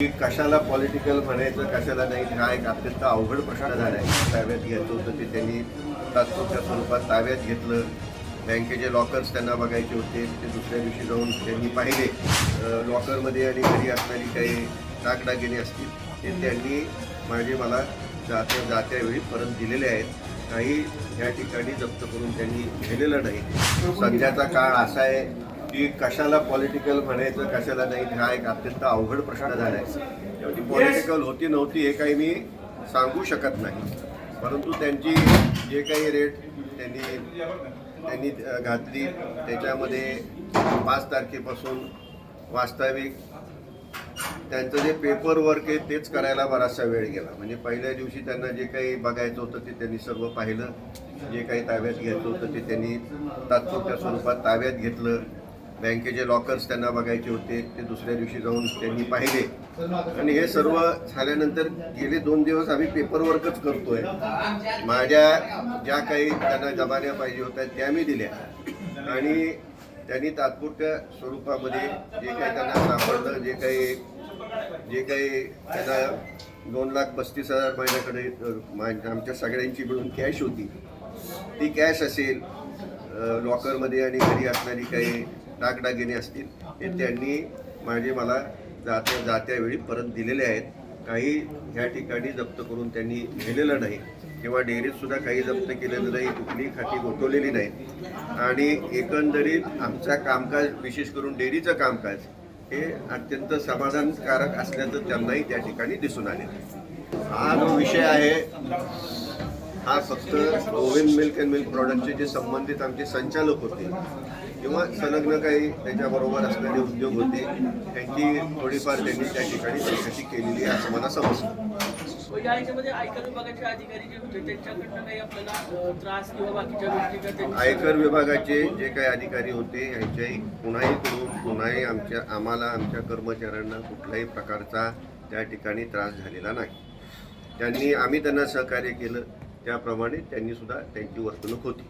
की कशाला पॉलिटिकल म्हणायचं कशाला नाही हा एक अत्यंत अवघड प्रश्न झाला आहे ताब्यात घ्यायचं होतं ते त्यांनी तात्पुरत्या स्वरूपात ताब्यात घेतलं. बँकेचे लॉकर्स त्यांना बघायचे होते. ते दुसऱ्या दिवशी जाऊन त्यांनी पाहिले. लॉकरमध्ये आणि घरी असणारी काही दागदागिने असतील ते त्यांनी माझे मला जात्या जात्या वेळी परत दिलेले आहेत. काही या ठिकाणी जप्त करून त्यांनी घेलेलं नाही. सध्याचा काळ असा आहे की कशाला पॉलिटिकल म्हणायचं कशाला नाही हा एक अत्यंत अवघड प्रश्न झाला आहे ती पॉलिटिकल होती नव्हती हे काही मी सांगू शकत नाही. परंतु त्यांची जे काही रेट त्यांनी त्यांनी घातली त्याच्यामध्ये पाच तारखेपासून वास्तविक त्यांचं जे पेपर वर्क आहे तेच करायला बराचसा वेळ गेला. म्हणजे पहिल्या दिवशी त्यांना जे काही बघायचं होतं ते त्यांनी सर्व पाहिलं. जे काही ताब्यात घ्यायचं होतं ते त्यांनी तात्पुरत्या स्वरूपात ताब्यात घेतलं. बँकेचे लॉकर्स त्यांना बघायचे होते ते दुसऱ्या दिवशी जाऊन त्यांनी पाहिले. आणि हे सर्व झाल्यानंतर गेले दोन दिवस आम्ही पेपरवर्कच करतोय. माझ्या ज्या काही त्यांना जबान्या पाहिजे होत्या त्या मी दिल्या. आणि त्यांनी तात्पुरत्या स्वरूपामध्ये जे काही त्यांना सापडलं जे काही जे काही त्यांना दोन लाख पस्तीस हजार महिन्याकडे मा- आमच्या सगळ्यांची मिळून कॅश होती. ती कॅश असेल लॉकरमध्ये आणि घरी असणारी काही दागदागिने असतील हे त्यांनी माझे मला जात्या जात्या वेळी परत दिलेले आहेत. काही ह्या ठिकाणी जप्त करून त्यांनी नेलेलं नाही. किंवा डेअरीत सुद्धा काही जप्त केलेलं नाही कुठलीही खाती गोठवलेली नाही. आणि एकंदरीत आमचा कामकाज विशेष करून डेअरीचं कामकाज हे अत्यंत समाधानकारक असल्याचं त्यांनाही त्या ठिकाणी दिसून आले. हा जो विषय आहे हा फक्त ओव्हन मिल्क अँड मिल्क प्रॉडक्टचे जे संबंधित आमचे संचालक होते किंवा संलग्न काही त्याच्याबरोबर असणारे उद्योग होते त्यांची थोडीफार त्यांनी त्या ठिकाणी चौकशी केलेली आहे असं मला समजतं. याच्यामध्ये आयकर विभागाचे अधिकारी जे होते त्यांच्याकडनं काही आपल्याला त्रास किंवा बाकीच्या आयकर विभागाचे जे काही अधिकारी होते यांच्याही कुणाही कडून कुणाही आमच्या आम्हाला आमच्या कर्मचाऱ्यांना कुठल्याही प्रकारचा त्या ठिकाणी त्रास झालेला नाही. त्यांनी आम्ही त्यांना सहकार्य केलं. त्याप्रमाणे त्यांनी सुद्धा त्यांची वर्तणूक होती.